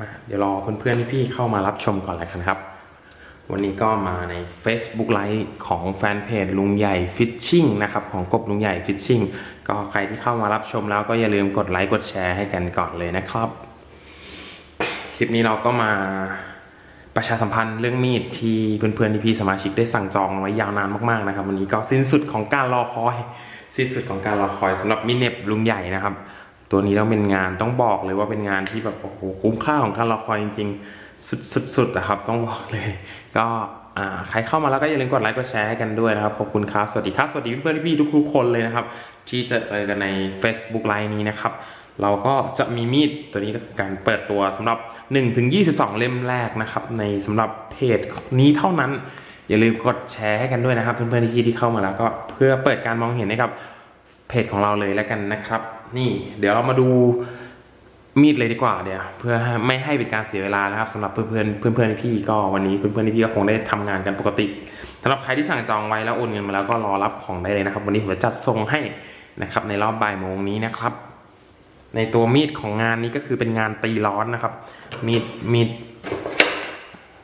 มาเดี๋ยวรอเพื่อนๆพี่ๆเข้ามารับชมก่อนแล้วกันครับ วันนี้ก็มาใน Facebook Live ของแฟนเพจลุงใหญ่ฟิชชิ่งนะครับของกบลุงใหญ่ฟิชชิ่งก็ใครที่เข้ามารับชมแล้วก็อย่าลืมกดไลค์กดแชร์ให้กันก่อนเลยนะครับ คลิปนี้เราก็มาประชาสัมพันธ์เรื่องมีดที่เพื่อนๆพี่ๆสมาชิกได้สั่งจองไว้ยาวนานมากๆนะครับ วันนี้ก็สิ้นสุดของการรอคอย สิ้นสุดของการรอคอยสำหรับมิเน็บลุงใหญ่นะครับ ตัวนี้ต้องเป็นงานต้องบอกเลยว่าเป็นงานที่แบบโอ้โหคุ้มค่าของการรอคอยจริงๆ สุดๆนะครับ ต้องบอกเลย ก็ใครเข้ามาแล้วก็อย่าลืมกดไลค์กดแชร์ให้กันด้วยนะครับ ขอบคุณครับ สวัสดีครับ สวัสดีเพื่อนๆพี่ทุกๆคนเลยนะครับ ที่จะเจอกันใน Facebook ไลน์นี้นะครับเราก็จะมีมีดตัวนี้ก็คือการเปิดตัวสำหรับ1ถึง22 เล่มแรกนะครับ ในสำหรับเพจนี้เท่านั้น อย่าลืมกดแชร์ให้กันด้วยนะครับ เพื่อนๆที่ที่เข้ามาแล้วก็เพื่อเปิดการมองเห็นให้กับ เพจของเราเลยแล้วกันนะครับ นี่เดี๋ยวเรามาดูมีดเลยดีกว่าเดี๋ยวเพื่อไม่ให้เป็นการเสียเวลานะครับสำหรับเพื่อนเพื่อนๆพี่ก็วันนี้เพื่อนๆพี่ก็คงได้ทำงานกันปกติสำหรับใครที่สั่งจองไว้แล้วโอนเงินมาแล้วก็รอรับของได้เลยนะครับ วันนี้ผมจะจัดส่งให้นะครับ ในรอบบ่ายโมงนี้นะครับ ในตัวมีดของงานนี้ก็คือเป็นงานตีร้อนนะครับ มีดมีด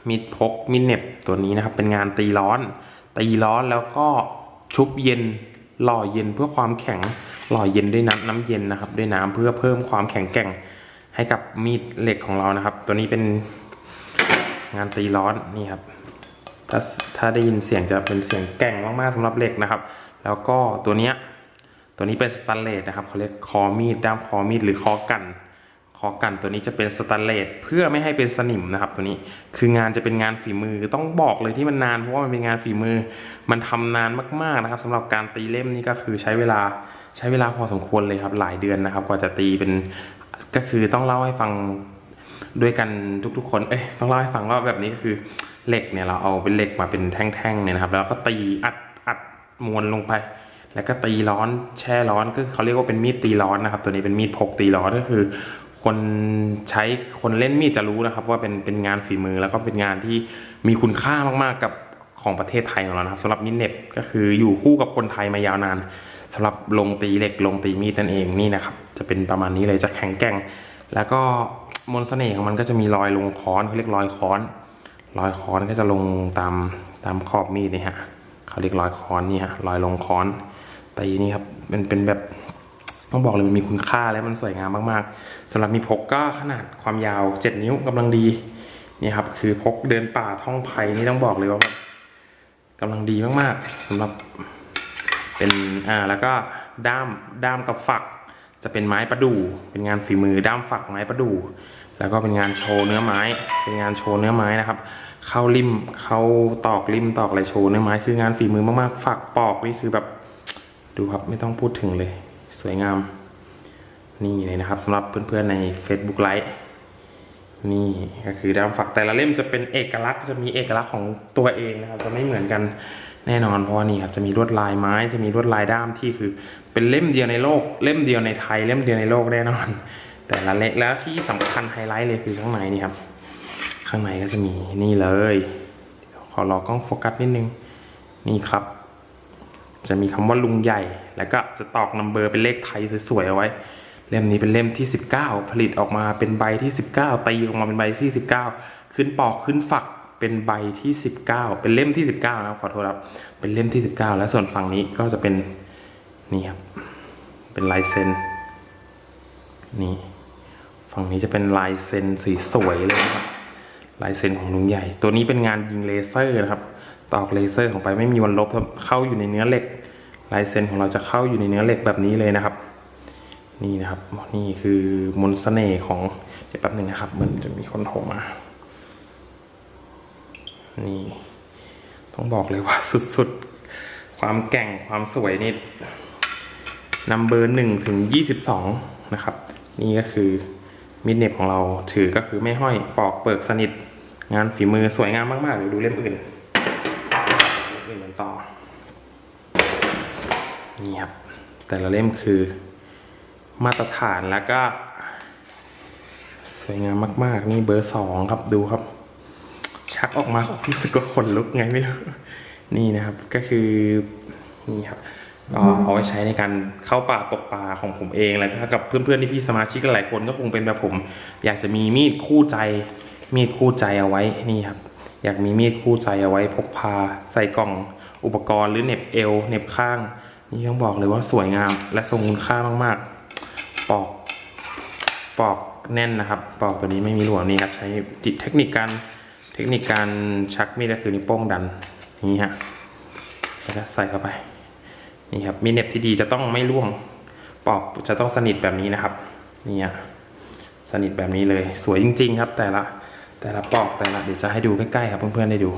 มีดพกมีดเหน็บตัวนี้นะครับ เป็นงานตีร้อน ตีร้อนแล้วก็ชุบเย็น หล่อเย็นเพื่อความแข็งหล่อเย็นด้วยน้ำน้ำเย็นนะครับ ด้วยน้ำเพื่อเพิ่มความแข็งแกร่งให้กับมีดเหล็กของเรานะครับ ตัวนี้เป็นงานตีร้อนนี่ครับถ้าถ้าได้ยินเสียงจะเป็นเสียงแกร่งมากๆสำหรับเหล็กนะครับ แล้วก็ตัวเนี้ยตัวนี้เป็นสแตนเลสนะครับเขาเรียกคอมีดด้ามคอมีดหรือคอกัน คอกันตัวนี้จะเป็นสแตนเลสเพื่อไม่ให้เป็นสนิมนะครับ ตัวนี้คืองานจะเป็นงานฝีมือต้องบอกเลยที่มันนานเพราะว่ามันเป็นงานฝีมือ มันทำนานมากๆนะครับสำหรับการตีเล่มนี่ก็คือใช้เวลาใช้เวลาพอสมควรเลยครับหลายเดือนนะครับ กว่าจะตีเป็นก็คือต้องเล่าให้ฟังด้วยกันทุกๆ คน เอ้ยต้องเล่าให้ฟังว่าแบบนี้ก็คือเหล็กเนี่ยเราเอาเป็นเหล็กมาเป็นแท่งๆเนี่ยนะครับ แล้วก็ตีอัดอัดมวลลงไป แล้วก็ตีร้อนแช่ร้อนก็เขาเรียกว่าเป็นมีดตีร้อนนะครับ ตัวนี้เป็นมีดพกตีร้อนก็คือ คนใช้คนเล่นมีดจะรู้นะครับ ว่าเป็นเป็นงานฝีมือแล้วก็เป็นงานที่มีคุณค่ามากๆกับของประเทศไทยของเรานะครับสำหรับมีดเน็บก็คืออยู่คู่กับคนไทยมายาวนานสำหรับลงตีเหล็กลงตีมีดนั่นเองนี่นะครับ จะเป็นประมาณนี้เลยจะแข็งแกร่ง แล้วก็มนต์เสน่ห์ของมันก็จะมีรอยลงค้อนเขาเรียกรอยค้อนรอยค้อนก็จะลงตามตามขอบมีดนี่ฮะเขาเรียกรอยค้อนนี่ฮะรอยลงค้อนตีนี่ครับเป็นเป็นแบบ ต้องบอกเลยมันมีคุณค่าและมันสวยงามมากๆสำหรับมีพกก็ขนาดความยาว 7 นิ้วกำลังดีนี่ครับคือพกเดินป่าท่องไผ่นี่ต้องบอกเลยว่าแบบกำลังดีมากๆสำหรับเป็นอ่าแล้วก็ด้ามด้ามกับฝัก จะเป็นไม้ประดู่เป็นงานฝีมือด้ามฝักไม้ประดู่แล้วก็เป็นงานโชว์เนื้อไม้ เป็นงานโชว์เนื้อไม้นะครับ เข้าริมเข้าตอกริมตอกอะไรโชว์เนื้อไม้คืองานฝีมือมากๆ ฝักปอกนี่คือแบบ ดูครับไม่ต้องพูดถึงเลย วยงาม นี่เลยนะครับสำหรับเพื่อนๆใน Facebook ไลฟ์นี่ก็คือด้ามฝักแต่ละเล่มจะเป็นเอกลักษณ์จะมีเอกลักษณ์ของตัวเองนะครับ จะไม่เหมือนกันแน่นอนเพราะว่านี่ครับจะมีลวดลายไม้จะมีลวดลายด้ามที่คือ เป็นเล่มเดียวในโลก เล่มเดียวในไทย เล่มเดียวในโลกแน่นอน แต่ละเล่มแล้วที่สำคัญไฮไลท์เลยคือข้างในนี่ครับ ข้างในก็จะมีนี่เลย ขอรอกล้องโฟกัสนิดนึงนี่ครับ จะมีคำว่าลุงใหญ่ แล้วก็จะตอกนัมเบอร์เป็นเลขไทยสวยๆเอาไว้ เล่มนี้เป็นเล่มที่ 19 ผลิตออกมาเป็นใบที่ 19ตีออกมาเป็นใบที่ 19 ขึ้นปอกขึ้นฝักเป็นใบที่ 19 เป็นเล่มที่ 19นะครับขอโทษครับ เป็นเล่มที่ 19 แล้วส่วนฝั่งนี้ก็จะเป็นนี่ครับ เป็นลายเซ็นนี่ฝั่งนี้จะเป็นลายเซ็นสวยๆเลยนะครับลายเซ็นของลุงใหญ่ ตัวนี้เป็นงานยิงเลเซอร์นะครับ ตอกเลเซอร์ของไปไม่มีวันลบครับเข้าอยู่ในเนื้อเหล็กลายเซ็นของเราจะเข้าอยู่ในเนื้อเหล็กแบบนี้เลยนะครับ นี่นะครับนี่คือมนต์เสน่ห์ของเดี๋ยวแป๊บหนึ่งนะครับ มันจะมีคนโทรมานี่ต้องบอกเลยว่าสุดๆ ความแก่งความสวยนี่นัมเบอร์หนึ่งถึงยี่สิบสองนะครับ นี่ก็คือมิดเน็บของเราถือก็คือไม่ห้อยปอกเปิกสนิท งานฝีมือสวยงามมากๆเดี๋ยวดูเล่มอื่นอื่น ต่อ นี่ครับ แต่ละเล่มคือมาตรฐานแล้วก็ สวยงามมาก ๆ นี่เบอร์สองครับดูครับ ชักออกมารู้สึกว่าขนลุกไงไม่รู้ นี่นะครับก็คือนี่ครับก็เอาไว้ใช้ในการเข้าป่าตกปลาของผมเองแล้วก็กับเพื่อนๆที่พี่สมาชิกหลายคนก็คงเป็นแบบผม อยากจะมีมีดคู่ใจ มีดคู่ใจเอาไว้นี่ครับ อยากมีมีดคู่ใจเอาไว้พกพา ใส่กล่องอุปกรณ์หรือเน็บเอวเน็บข้าง นี่ต้องบอกเลยว่าสวยงามและทรงคุณค่ามากๆ ปอกปอกแน่นนะครับ ปอกตัวนี้ไม่มีหลวมนี่ครับ ใช้เทคนิคการเทคนิคการชักมีดก็คือนิ้วโป้งดันนี้ฮะแล้วใส่เข้าไปนี่ครับมีเน็บที่ดีจะต้องไม่ร่วง ปอกจะต้องสนิทแบบนี้นะครับนี่ฮะสนิทแบบนี้เลย สวยจริง ๆ ครับ แต่ละ แต่ละปอกแต่ละเดี๋ยวจะให้ดูใกล้ๆครับเพื่อนๆได้ดู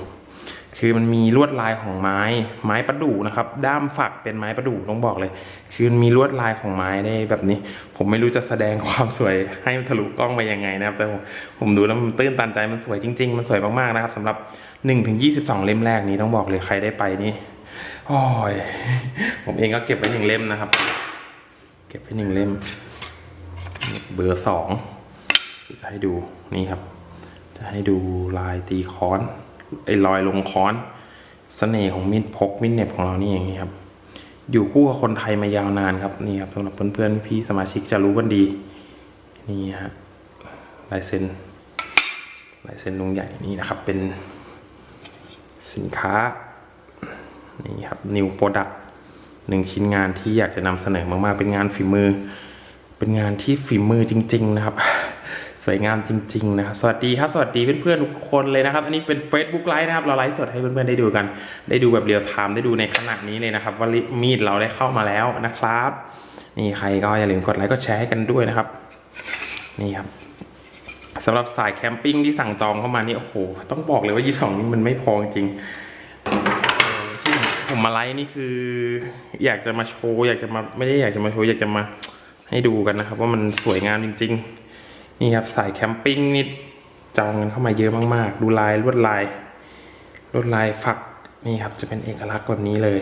คือมันมีลวดลายของไม้ไม้ประดู่นะครับ ด้ามฝักเป็นไม้ประดู่ต้องบอกเลย คือมันมีลวดลายของไม้ได้แบบนี้ ผมไม่รู้จะแสดงความสวยให้มันทะลุกล้องไปยังไงนะครับ แต่ผมผมดูแล้วมันตื้นตันใจมันสวยจริง ๆ มันสวยมากๆนะครับสำหรับ1ถึง22 เล่มแรกนี้ต้องบอกเลยใครได้ไปนี่โอ้ยผมเองก็เก็บไว้หนึ่งเล่มนะครับ เก็บไว้หนึ่งเล่ม เบอร์สองจะให้ดูนี่ครับ จะให้ดูลายตีค้อนไอ้รอยลงค้อนสเสน่ห์ของมีดพกมีดเน็บของเรานี่อย่างนี้ครับ อยู่คู่กับคนไทยมายาวนานครับนี่ครับสำหรับเพื่อนๆพี่สมาชิกจะรู้กันดี นี่ฮะลายเซ็นลายเซ็นลุงใหญ่นี่นะครับ เป็นสินค้านี่ครับนิวโปรดักหนึ่งชิ้นงานที่อยากจะนำเสนอมากๆ เป็นงานฝีมือ เป็นงานที่ฝีมือจริง ๆ นะครับ วยงามจริงๆนะครับ สวัสดีครับสวัสดีเพื่อนๆทุกคนเลยนะครับ อันนี้เป็น Facebook ไลฟ์นะครับ เราไลฟ์สดให้เพื่อนๆได้ดูกัน ได้ดูแบบเรียลไทม์ได้ดูในขณะนี้เลยนะครับ ว่ามีดเราได้เข้ามาแล้วนะครับ นี่ใครก็อย่าลืมกดไลค์กดแชร์ให้กันด้วยนะครับ นี่ครับสำหรับสายแคมปิ้งที่สั่งจองเข้ามานี่โอ้โหต้องบอกเลยว่า 22 นี่มันไม่พอจริงที่ผมมาไลฟ์นี่คือ อยากจะมาโชว์อยากจะมาไม่ได้อยากจะมาโชว์อยากจะมาให้ดูกันนะครับ ว่ามันสวยงามจริง ๆ นี่ครับสายแคมปิ้งนี่จองกันเข้ามาเยอะมากๆ ดูลายลวดลายลวดลายฝักนี่ครับจะเป็นเอกลักษณ์แบบนี้เลย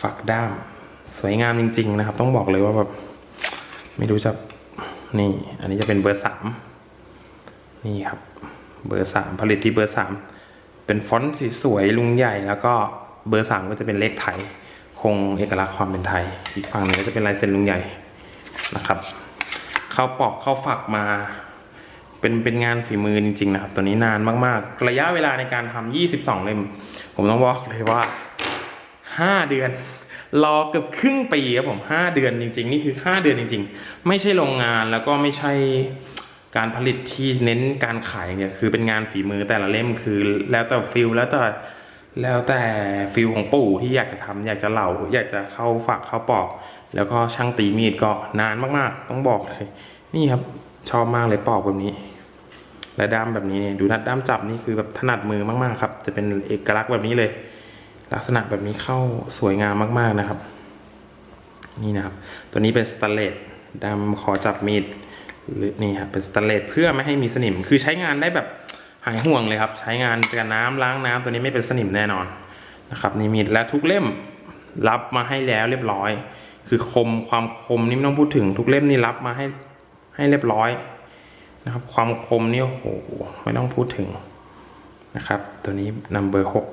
ฝักด้าม สวยงามจริง ๆ นะครับ ต้องบอกเลยว่าแบบไม่รู้จะนี่ อันนี้จะเป็นเบอร์สามนี่ครับเบอร์สามผลิตที่เบอร์สามเป็นฟอนต์สีสวยลุงใหญ่แล้วก็เบอร์สามก็จะเป็นเลขไทย คงเอกลักษณ์ความเป็นไทย อีกฝั่งหนึงก็จะเป็นลายเซ็นลุงใหญ่นะครับ เข้าปอกเข้าฝักมา เป็นเป็นงานฝีมือจริง ๆ นะครับ ตัวนี้นานมากๆ ระยะเวลาในการทำ22 เล่ม ผมต้องบอกเลยว่า 5 เดือน รอเกือบครึ่งปีครับผม 5 เดือนจริง ๆ นี่คือ 5 เดือนจริง ๆ ไม่ใช่โรงงานแล้วก็ไม่ใช่การผลิตที่เน้นการขายเนี่ยคือเป็นงานฝีมือแต่ละเล่มคือแล้วแต่ฟิลแล้วแต่แล้วแต่ฟิลของปู่ที่อยากจะทำอยากจะเหล่าอยากจะเข้าฝักเข้าปอก แล้วก็ช่างตีมีดก็นานมากๆ ต้องบอกเลย นี่ครับชอบมากเลยปอกแบบนี้ และด้ามแบบนี้เนี่ยดูนัดด้ามจับนี่คือแบบถนัดมือมากๆครับ จะเป็นเอกลักษณ์แบบนี้เลย ลักษณะแบบนี้เข้าสวยงามมากๆนะครับ นี่นะครับ ตัวนี้เป็นสแตนเลสดำขอจับมีดหรือนี่ครับเป็นสแตนเลสเพื่อไม่ให้มีสนิม คือใช้งานได้แบบหายห่วงเลยครับ ใช้งานกับน้ำล้างน้ำตัวนี้ไม่เป็นสนิมแน่นอนนะครับนี่มีดและทุกเล่มรับมาให้แล้วเรียบร้อย คือคมความคมนี่ไม่ต้องพูดถึงทุกเล่มนี่รับมาให้ให้เรียบร้อยนะครับ ความคมนี่โอ้โหไม่ต้องพูดถึงนะครับ ตัวนี้นัมเบอร์หก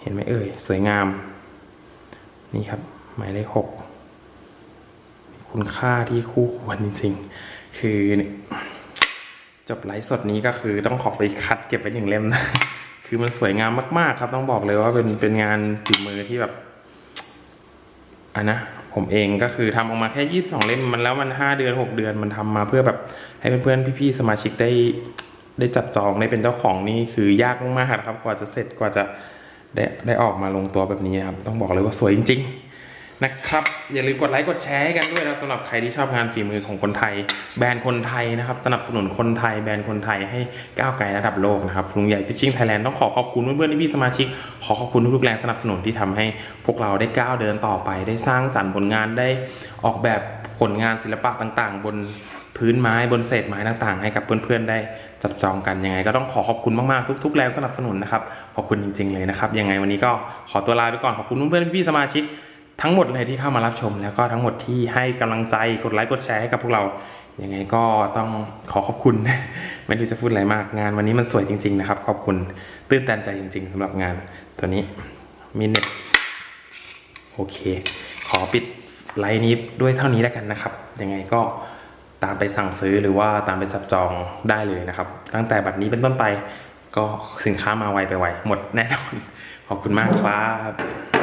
เห็นไหมเอ่ยสวยงาม นี่ครับ หมายเลขหกคุณค่าที่คู่ควรจริงๆ คือจบไลฟ์สดนี้ก็คือต้องขอไปคัดเก็บไว้หนึ่งเล่มนะ คือมันสวยงามมากๆ ครับ ต้องบอกเลยว่าเป็นเป็นงานฝีมือที่แบบ อันนะผมเองก็คือทำออกมาแค่ยี่สิบสองเล่มมันแล้วมันห้าเดือนหกเดือนมันทำมาเพื่อแบบให้เพื่อนๆพี่ๆสมาชิกได้ ได้จับจองได้เป็นเจ้าของนี่คือยากมากครับกว่าจะเสร็จกว่าจะได้ได้ออกมาลงตัวแบบนี้ครับ ต้องบอกเลยว่าสวยจริง ๆ นะครับ อย่าลืมกดไลค์กดแชร์ให้กันด้วยนะสำหรับใครที่ชอบงานฝีมือของคนไทย แบรนด์คนไทยนะครับ สนับสนุนคนไทยแบรนด์คนไทยให้ก้าวไกลระดับโลกนะครับลุงใหญ่ฟิชชิ่งไทยแลนด์ต้องขอขอบคุณเพื่อนๆที่พี่สมาชิก ขอขอบคุณทุกๆแรงสนับสนุนที่ทำให้พวกเราได้ก้าวเดินต่อไป ได้สร้างสรรค์ผลงานได้ออกแบบผลงานศิลปะต่างๆ บนพื้นไม้บนเศษไม้ต่างๆ ให้กับเพื่อนๆได้จับจองกันยังไง ก็ต้องขอขอบคุณมากๆทุกๆแรงสนับสนุนนะครับขอบคุณจริง ๆเลยนะครับยังไงวันนี้ก็ขอตัวลาไปก่อนขอบคุณเพื่อนๆพี่สมาชิก ทั้งหมดเลยที่เข้ามารับชม แล้วก็ทั้งหมดที่ให้กำลังใจกดไลค์กดแชร์ให้กับพวกเรายังไงก็ต้องขอขอบคุณ ไม่รู้จะพูดอะไรมากงาน วันนี้มันสวยจริง ๆ นะครับ ขอบคุณตื้นตันใจจริง ๆสำหรับงานตัวนี้มีเน็ตโอเค ขอปิดไลน์นี้ด้วยเท่านี้แล้วกันนะครับ ยังไงก็ตามไปสั่งซื้อหรือว่าตามไปจับจองได้เลยนะครับ ตั้งแต่บัดนี้เป็นต้นไปก็สินค้ามาไวไปไวหมดแน่นอน ขอบคุณมากครับ